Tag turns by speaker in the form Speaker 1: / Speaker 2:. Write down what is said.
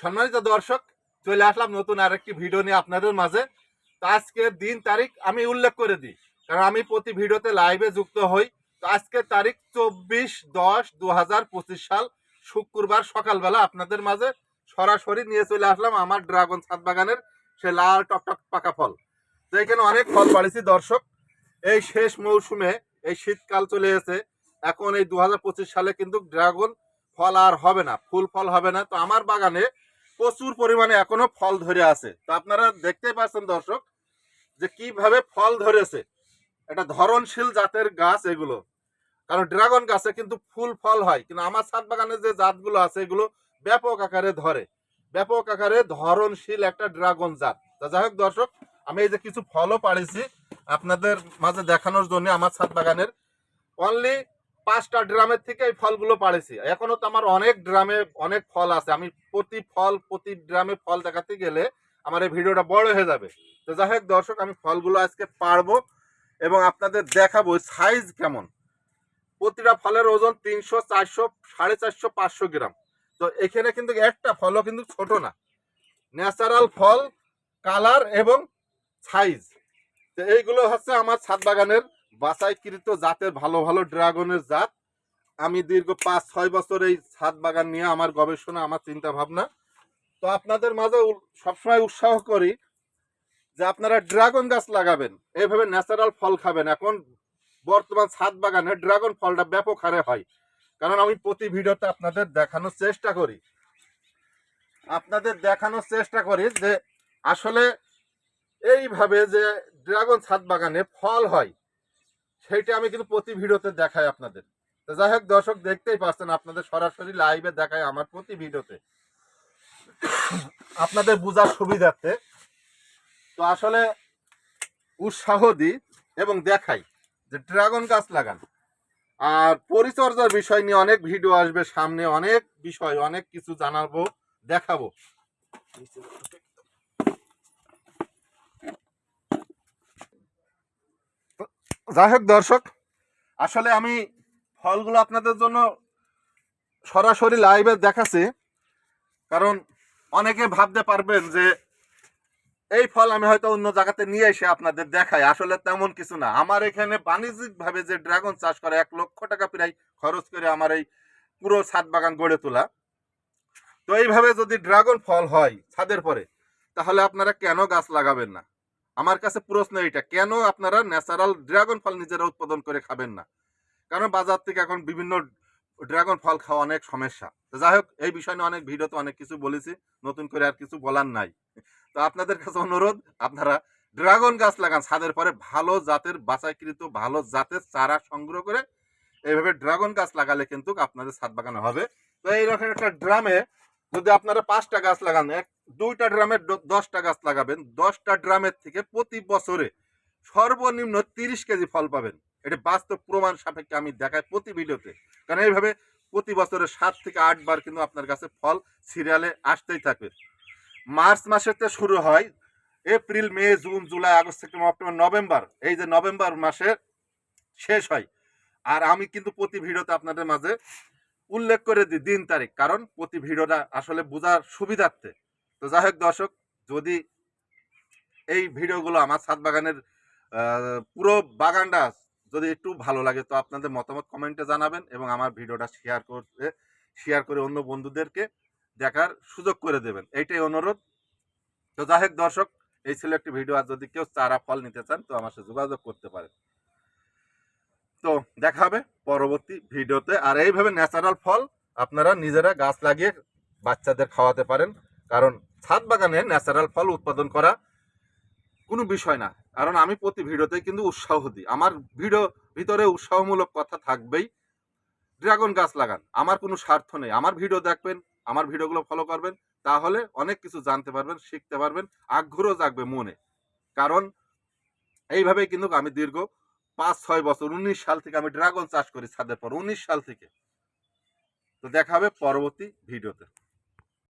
Speaker 1: সম্মানিত দর্শক, চলে আসলাম নতুন আরেকটি ভিডিও নিয়ে আপনাদের মাঝে। তো আজকের দিন তারিখ আমি উল্লেখ করে দিই, কারণ আমি প্রতি ভিডিওতে লাইভে যুক্ত হই। তো আজকের তারিখ চব্বিশ দশ দু হাজার পঁচিশ সাল, শুক্রবার সকালবেলা আপনাদের মাঝে সরাসরি নিয়ে চলে আসলাম আমার ড্রাগন ছাদ বাগানের সে লাল টকটক পাকা ফল। তো এখানে অনেক ফল পাড়িছি দর্শক। এই শেষ মৌসুমে এই শীতকাল চলে এসেছে। এখন এই দু হাজার পঁচিশ সালে কিন্তু ড্রাগন ফল আর হবে না, ফুল ফল হবে না। তো আমার বাগানে প্রচুর পরিমাণে এখনও ফল ধরে আছে। তো আপনারা দেখতেই পাচ্ছেন দর্শক যে কীভাবে ফল ধরেছে। এটা ধরনশীল জাতের গাছ এগুলো। কারণ ড্রাগন গাছে কিন্তু ফুল ফল হয়। কিন্তু আমার ছাদ বাগানে যে জাতগুলো আছে, এগুলো ব্যাপক আকারে ধরে। ব্যাপক আকারে ধরনশীল একটা ড্রাগন জাত। তা যাই হোক দর্শক, আমি এই যে কিছু ফলও পাড়েছি আপনাদের মাঝে দেখানোর জন্য আমার ছাদ বাগানের। অনলি পাঁচটা ড্রামের থেকে এই ফলগুলো পাড়েছি। এখনও তো আমার অনেক ড্রামে অনেক ফল আছে। আমি প্রতি ফল, প্রতি ড্রামে ফল দেখাতে গেলে আমার এই ভিডিওটা বড় হয়ে যাবে। তো যাই হোক, দর্শক, আমি ফলগুলো আজকে পারব এবং আপনাদের দেখাবো সাইজ কেমন। প্রতিটা ফলের ওজন তিনশো, চারশো, সাড়ে চারশো, পাঁচশো গ্রাম। তো এখানে কিন্তু একটা ফলও কিন্তু ছোট না। ন্যাচারাল ফল কালার এবং সাইজ তো এইগুলো হচ্ছে আমার ছাদ বাগানের বাছাইকৃত জাতের ভালো ভালো ড্রাগনের জাত। আমি দীর্ঘ পাঁচ, ছয় বছর এই ছাদ বাগান নিয়ে আমার গবেষণা, আমার চিন্তা ভাবনা তো আপনাদের মাঝে সবসময় উৎসাহ করি যে আপনারা ড্রাগন গাছ লাগাবেন। এইভাবে ন্যাচারাল ফল খাবেন। এখন বর্তমান ছাদ বাগানে ড্রাগন ফলটা ব্যাপক হারে হয়। কারণ আমি প্রতি ভিডিওতে আপনাদের দেখানোর চেষ্টা করি। আপনাদের দেখানোর চেষ্টা করি যে আসলে এইভাবে যে ড্রাগন ছাদ বাগানে ফল হয় সেইটা আমি কিন্তু প্রতি ভিডিওতে দেখাই আপনাদের। তো যাই হোক, দর্শক, দেখতেই পাচ্ছেন, আপনাদের সরাসরি লাইভে দেখাই আমার প্রতি ভিডিওতে। আপনাদের বোঝার সুবিধার্থে, তো আসলে উৎসাহ দিই এবং দেখাই যে ড্রাগন গাছ লাগান। আর পরিচর্যার বিষয় নিয়ে অনেক ভিডিও আসবে, সামনে অনেক বিষয়, অনেক কিছু জানাব, দেখাবো। যাই হোক দর্শক, আসলে আমি ফলগুলো আপনাদের জন্য সরাসরি লাইভে দেখাচ্ছি। কারণ অনেকে ভাবতে পারবেন যে এই ফল আমি হয়তো অন্য জায়গাতে নিয়ে এসে আপনাদের দেখাই। আসলে তেমন কিছু না। আমার এখানে বাণিজ্যিক ভাবে যে ড্রাগন চাষ করে, এক লক্ষ টাকা প্রায় খরচ করে আমার এই পুরো ছাদ বাগান গড়ে তোলা। তো এইভাবে যদি ড্রাগন ফল হয় ছাদের পরে, তাহলে আপনারা কেন গাছ লাগাবেন না? আমার কাছে প্রশ্ন এটা কেন আপনারা ন্যাচারাল ড্রাগন ফল নিজেরা উৎপাদন করে খাবেন না? কারণ বাজার থেকে এখন বিভিন্ন ড্রাগন ফল খাওয়া অনেক সমস্যা। তো যাই হোক, এই বিষয় নিয়ে অনেক ভিডিওতে অনেক কিছু বলেছি, নতুন করে আর কিছু বলার নাই। তো আপনাদের কাছে অনুরোধ, আপনারা ড্রাগন গাছ লাগান ছাদের পরে ভালো জাতের, বাছাইকৃত ভালো জাতের চারা সংগ্রহ করে এইভাবে ড্রাগন গাছ লাগালে কিন্তু আপনাদের ছাদ বাগানো হবে। তো এইরকম একটা ড্রামে যদি আপনারা পাঁচটা গাছ লাগান, এক দুইটা ড্রামের দশটা গাছ লাগাবেন, দশটা ড্রামের থেকে প্রতি বছরে সর্বনিম্ন তিরিশ কেজি ফল পাবেন। এটা বাস্তব প্রমাণ সাপেক্ষে আমি দেখাই প্রতি ভিডিওতে। কারণ এইভাবে প্রতি বছরে সাত থেকে আট বার কিন্তু আপনার কাছে ফল সিরিয়ালে আসতেই থাকবে। মার্চ মাসেতে শুরু হয়, April, May, June, July, August, September, October, November. এই যে নভেম্বর মাসে শেষ হয়। আর আমি কিন্তু প্রতি ভিডিওতে আপনাদের মাঝে উল্লেখ করে দিই দিন তারিখ। কারণ প্রতি ভিডিওটা আসলে বোঝার সুবিধার্থে। তো যাই হোক দর্শক, যদি এই ভিডিওগুলো আমার ছাদ বাগানের পুরো বাগানটা যদি একটু ভালো লাগে, তো আপনাদের মতামত কমেন্টে জানাবেন এবং আমার ভিডিওটা শেয়ার করে শেয়ার করে অন্য বন্ধুদেরকে দেখার সুযোগ করে দেবেন। এইটাই অনুরোধ। তো যাই হোক দর্শক, এই ছিল একটি ভিডিও। আর যদি কেউ চারা ফল নিতে চান, তো আমার সাথে যোগাযোগ করতে পারেন। তো দেখা হবে পরবর্তী ভিডিওতে। আর এইভাবে ন্যাচারাল ফল আপনারা নিজেরা গাছ লাগিয়ে বাচ্চাদের খাওয়াতে পারেন। কারণ ছাদ বাগানে ন্যাচারাল ফল উৎপাদন করা কোনো বিষয় না। কারণ আমি প্রতি ভিডিওতে কিন্তু উৎসাহ দিই। আমার ভিডিও ভিতরে উৎসাহমূলক কথা থাকবেই। ড্রাগন গাছ লাগান, আমার কোনো স্বার্থ নেই। আমার ভিডিও দেখবেন, আমার ভিডিওগুলো ফলো করবেন, তাহলে অনেক কিছু জানতে পারবেন, শিখতে পারবেন, আগ্রহ জাগবে মনে। কারণ এইভাবেই কিন্তু আমি দীর্ঘ পাঁচ, ছয় বছর, উনিশ সাল থেকে আমি ড্রাগন চাষ করি ছাদের পর, উনিশ সাল থেকে। তো দেখা হবে পরবর্তী ভিডিওতে।